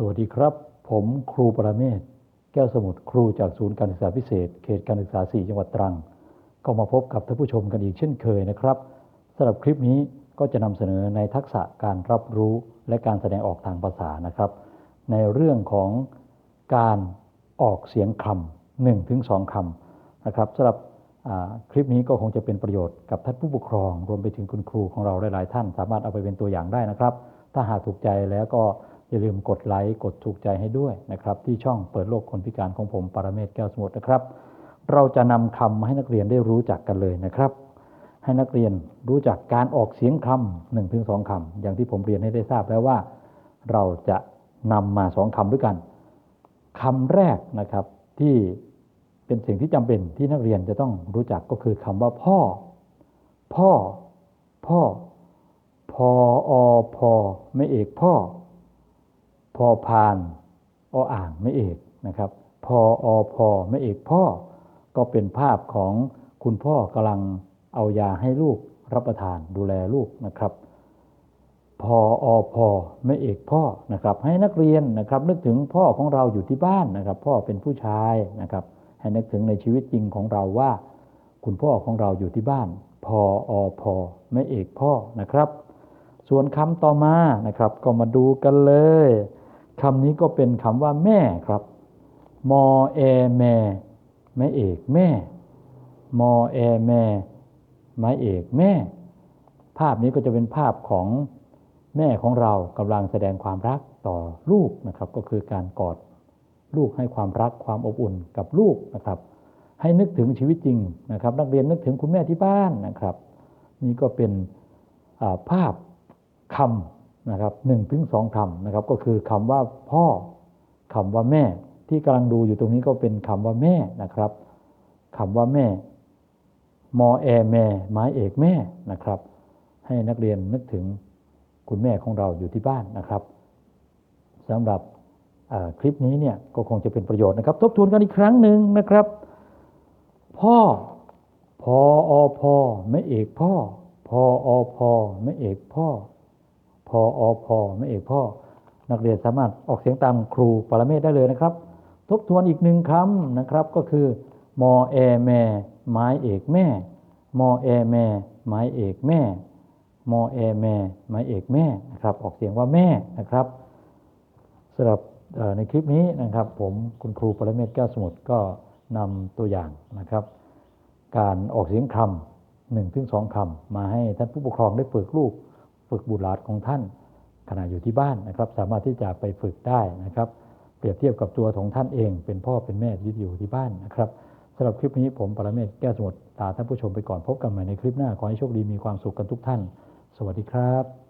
สวัสดีครับ ผมครูประเมศ แก้วสมุทรครูจากศูนย์การศึกษาพิเศษ เขตการศึกษา 4 จังหวัดตรัง ก็มาพบกับท่านผู้ชมกันอีกเช่นเคยนะครับสำหรับคลิปนี้ก็จะนำเสนอในทักษะการรับรู้และการแสดงออกทางภาษานะครับ ในเรื่องของการออกเสียงคำหนึ่งถึงสองคำนะครับสำหรับคลิปนี้ก็คงจะเป็นประโยชน์กับท่านผู้ปกครอง รวมไปถึงคุณครูของเราหลาย ๆ ท่าน สามารถเอาไปเป็นตัวอย่างได้นะครับ ถ้าหากถูกใจแล้วก็ อย่าลืมกดไลค์กดถูกใจให้ด้วยนะครับ ที่ช่องเปิดโลกคนพิการของผมปรเมศแก้วสมุทรนะครับ เราจะนำคำมาให้นักเรียนได้รู้จักกันเลยนะครับ ให้นักเรียนรู้จักการออกเสียงคำหนึ่งถึงสองคำอย่างที่ผมเรียนให้ได้ทราบแล้วว่า เราจะนำมาสองคำด้วยกันคำแรกนะครับที่เป็นสิ่งที่จำเป็นที่นักเรียนจะต้องรู้จักก็คือคำว่าพ่อ พ่อ พ่อพออพอไม่เอกพ่อ พอพานออ่างไม่เอกนะครับพออพอไม่เอกพ่อ ก็เป็นภาพของคุณพ่อกำลังเอายาให้ลูกรับประทานดูแลลูกนะครับ พออพอไม่เอกพ่อนะครับ ให้นักเรียนนะครับ นึกถึงพ่อของเราอยู่ที่บ้านนะครับ พ่อเป็นผู้ชายนะครับ ให้นึกถึงในชีวิตจริงของเราว่า คุณพ่อของเราอยู่ที่บ้าน พออพอไม่เอกพ่อนะครับ ส่วนคำต่อมานะครับ ก็มาดูกันเลย คำนี้ก็เป็นคำว่าแม่ครับ มอแอแม่ไม่เอกแม่ มอแอแม่ไม้เอกแม่ ภาพนี้ก็จะเป็นภาพของแม่ของเรากำลังแสดงความรักต่อลูกนะครับ ก็คือการกอดลูกให้ความรักความอบอุ่นกับลูกนะครับ ให้นึกถึงชีวิตจริงนะครับ นักเรียนนึกถึงคุณแม่ที่บ้านนะครับ นี่ก็เป็นภาพคำ นะครับหนึ่งถึงสองคำนะครับ ก็คือคำว่าพ่อคำว่าแม่ ที่กำลังดูอยู่ตรงนี้ก็เป็นคำว่าแม่นะครับคำว่าแม่มอแอแม่ไม้เอกแม่นะครับ ให้นักเรียนนึกถึงคุณแม่ของเราอยู่ที่บ้านนะครับสำหรับคลิปนี้เนี่ยก็คงจะเป็นประโยชน์นะครับ ทบทวนกันอีกครั้งหนึ่งนะครับ พ่อพออพอไม่เอกพ่อพออพอไม่เอกพ่อ พออพอไม่เอกพ่อ นักเรียนสามารถออกเสียงตามครูปรเมศได้เลยนะครับ ทบทวนอีกหนึ่งคำนะครับก็คือมอแอแม่ไม้เอกแม่มอแอแม่ไม้เอกแม่มอแอแม่ไม้เอกแม่นะครับ ออกเสียงว่าแม่นะครับสำหรับในคลิปนี้นะครับ ผมคุณครูปรเมศแก้วสมุทรก็นำตัวอย่างนะครับ การออกเสียงคำหนึ่งถึงสองคำมาให้ท่านผู้ปกครองได้ฝึกลูก ฝึกบุตรหลานของท่าน ขณะอยู่ที่บ้านนะครับ สามารถที่จะไปฝึกได้นะครับ เปรียบเทียบกับตัวของท่านเอง เป็นพ่อเป็นแม่ที่อยู่ที่บ้านนะครับสำหรับคลิปนี้ผมปรเมศแก้วสมุทรตาท่านผู้ชมไปก่อนพบกันใหม่ในคลิปหน้าขอให้โชคดีมีความสุขกันทุกท่าน สวัสดีครับ